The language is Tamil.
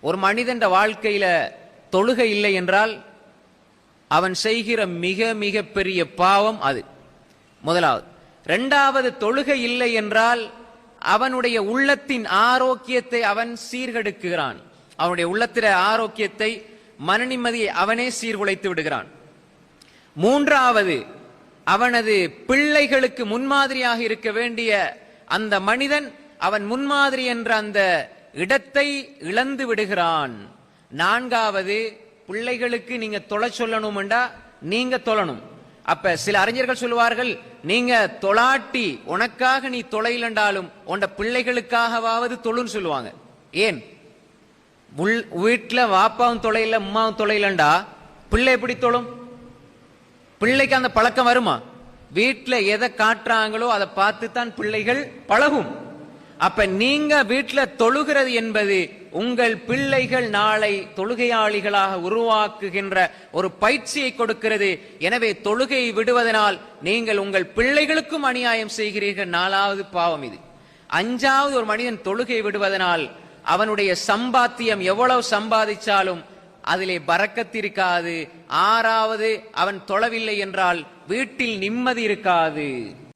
ஒரு மனிதன் வாழ்க்கையில தொழுகை இல்லை என்றால் அவன் செய்கிற மிக மிக பெரிய பாவம் அது. முதலாவது. இரண்டாவது தொழுகை இல்லை என்றால் அவனுடைய உள்ளத்தின் ஆரோக்கியத்தை அவன் சீர்கெடுக்குகிறான். அவனுடைய உள்ளத்தில ஆரோக்கியத்தை மனநிம்மதியை அவனே சீர்குலைத்து விடுகிறான். மூன்றாவது அவனது பிள்ளைகளுக்கு முன்மாதிரியாக இருக்க வேண்டிய அந்த மனிதன் அவன் முன்மாதிரி என்ற அந்த இடத்தை இழந்து விடுகிறான். நான்காவது பிள்ளைகளுக்கு நீங்க தொலை சொல்லணும்டா நீங்க தொழணும். அப்ப சில அறிஞர்கள் சொல்லுவார்கள் நீங்க தொலாட்டி உனக்காக நீ தொலைலண்டாலும் உண்ட பிள்ளைகளுக்காகவாவது தொழுன்னு சொல்லுவாங்க. ஏன்? உள் வாப்பாவும் தொலையில அம்மாவும் தொலைலண்டா பிள்ளை எப்படி தொழும்? பிள்ளைக்கு அந்த பழக்கம் வருமா? வீட்டில் எதை காட்டுறாங்களோ அதை பார்த்து தான் பிள்ளைகள் பழகும். அப்ப நீங்க வீட்டுல தொழுகிறது என்பது உங்கள் பிள்ளைகள் நாளை தொழுகையாளிகளாக உருவாக்குகின்ற ஒரு பயிற்சியை கொடுக்கிறது. எனவே தொழுகையை விடுவதனால் நீங்கள் உங்கள் பிள்ளைகளுக்கும் அநியாயம் செய்கிறீர்கள். நாலாவது பாவம் இது. அஞ்சாவது ஒரு மனிதன் தொழுகை விடுவதனால் அவனுடைய சம்பாத்தியம் எவ்வளவு சம்பாதிச்சாலும் அதிலே பறக்கத்திருக்காது ஆறாவது அவன் தொழவில்லை என்றால் வீட்டில் நிம்மதி இருக்காது.